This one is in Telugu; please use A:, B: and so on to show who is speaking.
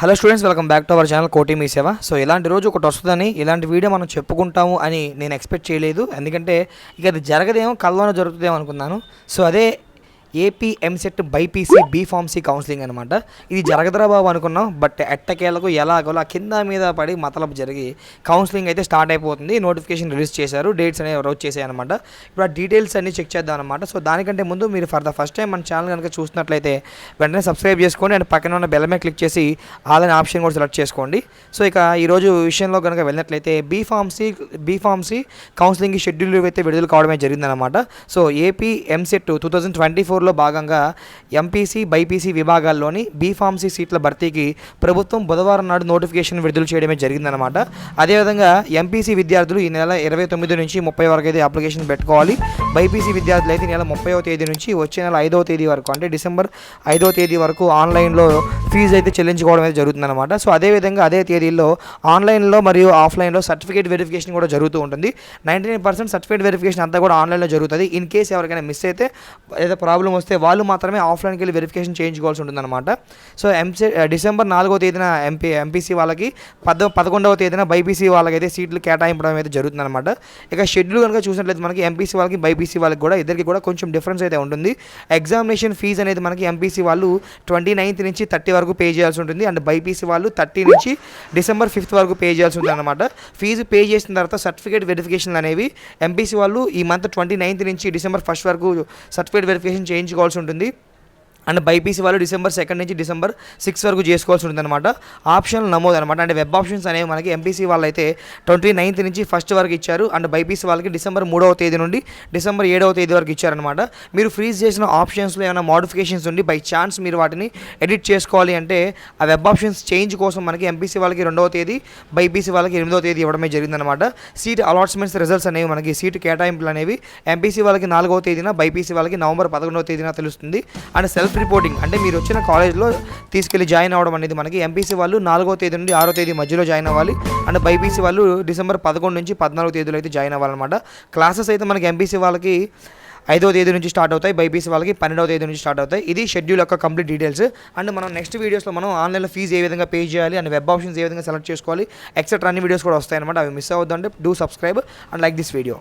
A: Hello students welcome back to our channel కోటి మీ సేవ సో ఇలాంటి రోజు ఒకటి వస్తుందని ఇలాంటి వీడియో మనం చెప్పుకుంటాము అని నేను ఎక్స్పెక్ట్ చేయలేదు. ఎందుకంటే ఇక అది జరగదేమో కల్లోనే జరుగుతుందేమో అనుకున్నాను. సో అదే AP EAMCET BiPC B pharmacy counselling అనమాట ఇది జరగదురా బాబు అనుకున్నాం బట్ ఎట్టకేలకు ఎలాగోలా కింద మీద పడి మతలబు జరిగి కౌన్సిలింగ్ అయితే స్టార్ట్ అయిపోతుంది. నోటిఫికేషన్ రిలీజ్ చేశారు డేట్స్ అనేవి రోజు చేసాయి అనమాట ఇప్పుడు ఆ డీటెయిల్స్ అన్ని చెక్ చేద్దాం అనమాట సో దానికంటే ముందు మీరు ఫర్ ద ఫస్ట్ టైం మన ఛానల్ కనుక చూసినట్లయితే వెంటనే సబ్స్క్రైబ్ చేసుకోండి అండ్ పక్కన ఉన్న బెల్ మీద క్లిక్ చేసి ఆల్ అనే ఆప్షన్ కూడా సెలెక్ట్ చేసుకోండి. సో ఇక ఈరోజు విషయంలో కనుక వెళ్ళినట్లయితే బీఫార్మసీ బీఫార్మసీ కౌన్సిలింగ్ షెడ్యూల్ అయితే విడుదల కావడమే జరిగిందనమాట so AP EAMCET two thousand twenty four ఫోర్లో భాగంగా ఎంపీసీ బైపీసీ విభాగాల్లోని బీఫార్మసీ సీట్ల భర్తీకి ప్రభుత్వం బుధవారం నాడు నోటిఫికేషన్ విడుదల చేయడమే జరిగిందనమాట అదేవిధంగా ఎంపీసీ విద్యార్థులు ఈ నెల ఇరవై తొమ్మిది నుంచి ముప్పై వరకు అయితే అప్లికేషన్ పెట్టుకోవాలి. బైపీసీ విద్యార్థులు అయితే నెల ముప్పైవ తేదీ నుంచి వచ్చే నెల ఐదవ తేదీ వరకు అంటే డిసెంబర్ ఐదవ తేదీ వరకు ఆన్లైన్లో ఫీజు అయితే చెల్లించుకోవడం అయితే జరుగుతుందన్నమాట. సో అదేవిధంగా అదే తేదీల్లో ఆన్లైన్లో మరియు ఆఫ్లైన్లో సర్టిఫికేట్ వెరిఫికేషన్ కూడా జరుగుతూ ఉంటుంది. Ninety nine percent certificate verification అంతా కూడా ఆన్లైన్లో జరుగుతుంది. ఇన్ కేస్ ఎవరికైనా మిస్ అయితే ఏదో ప్రాబ్లం వస్తే వాళ్ళు మాత్రమే ఆఫ్లైన్కి వెళ్ళి వెరిఫికేషన్ చేయించుకోవాల్సి ఉంటుందన్నమాట. సో ఎంసీ డిసెంబర్ నాలుగో తేదీన ఎంపీ ఎంపీసీ వాళ్ళకి పద పదకొండవ తేదీన బైపీసీ వాళ్ళకైతే సీట్లు కేటాయింపడం అయితే జరుగుతుందన్నమాట. ఇక షెడ్యూల్ కనుక చూసినట్లయితే మనకి ఎంపీసీ వాళ్ళకి బైపీసీ వాళ్ళకి కూడా ఇద్దరికి కూడా కొంచెం డిఫరెన్స్ అయితే ఉంటుంది. ఎగ్జామినేషన్ ఫీజు అనేది మనకి ఎంపీసీ వాళ్ళు ట్వంటీ నైన్త్ నుంచి థర్టీ వరకు పే చేయాల్సి ఉంటుంది. అండ్ బైపీసీ వాళ్ళు థర్టీ నుంచి డిసెంబర్ ఫిఫ్త్ వరకు పే చేయాల్సి ఉంటుంది అనమాట ఫీజు పే చేసిన తర్వాత సర్టిఫికేట్ వెరిఫికేషన్ అనేవి ఎంపీసీ వాళ్ళు ఈ మంత్ ట్వంటీ నైన్త్ నుంచి డిసెంబర్ ఫస్ట్ వరకు సర్టిఫికేట్ వెరిఫికేషన్ చేయించుకోవాల్సి ఉంటుంది. అండ్ బైపీసీ వాళ్ళు డిసెంబర్ సెకండ్ నుంచి డిసెంబర్ సిక్స్ వరకు చేసుకోవాల్సి ఉంటుంది అనమాట ఆప్షన్ నమోదు అనమాట అంటే వెబ్ ఆప్షన్స్ అనేవి మనకి ఎంపీసీ వాళ్ళు అయితే ట్వంటీ నైన్త్ నుంచి ఫస్ట్ వరకు ఇచ్చారు. అండ్ బైపీసీ వాళ్ళకి డిసెంబర్ మూడవ తేదీ నుండి డిసెంబర్ ఏడవ తేదీ వరకు ఇచ్చారనమాట మీరు ఫ్రీజ్ చేసిన ఆప్షన్స్లో ఏమైనా మోడిఫికేషన్స్ ఉండి బై ఛాన్స్ మీరు వాటిని ఎడిట్ చేసుకోవాలి అంటే ఆ వెబ్ ఆప్షన్స్ చేంజ్ కోసం మనకి ఎంపీసీ వాళ్ళకి రెండవ తేదీ బైపీసీ వాళ్ళకి ఎనిమిదవ తేదీ ఇవ్వడమే జరిగిందనమాట సీట్ అలాట్స్మెంట్స్ రిజల్ట్స్ అనేవి మనకి సీటు కేటాయింపులు అనేవి ఎంపీసీ వాళ్ళకి నాలుగవ తేదీన బైపీసీ వాళ్ళకి నవంబర్ పదకొండవ తేదీన తెలుస్తుంది. అండ్ సెల్ఫ్ రిపోర్టింగ్ అంటే మీరు వచ్చిన కాలేజ్లో తీసుకెళ్ళి జాయిన్ అవ్వడం అనేది మనకి ఎంపీసీ వాళ్ళు నాలుగో తేదీ నుండి ఆరో తేదీ మధ్యలో జాయిన్ అవ్వాలి. అండ్ బైపీసీ వాళ్ళు డిసెంబర్ పదకొండు నుంచి పద్నాలుగు తేదీలో అయితే జాయిన్ అవ్వాలన్నమాట. క్లాసెస్ అయితే మనకి ఎంపీసీ వాళ్ళకి ఐదో తేదీ నుంచి స్టార్ట్ అవుతాయి. బైపీసీ వాళ్ళకి పన్నెండవ తేదీ నుంచి స్టార్ట్ అవుతాయి. ఇది షెడ్యూల్ యొక్క కంప్లీట్ డీటెయిల్స్. అండ్ మనం నెక్స్ట్ వీడియోస్లో మనం ఆన్లైన్లో ఫీజు ఏ విధంగా పే చేయాలి అండ్ వెబ్ ఆప్షన్స్ ఏ విధంగా సెలెక్ట్ చేసుకోవాలి ఎక్సెట్రా అన్ని వీడియోస్ కూడా వస్తాయన్నమాట. అవి మిస్ అవ్వద్దు do subscribe and like this video.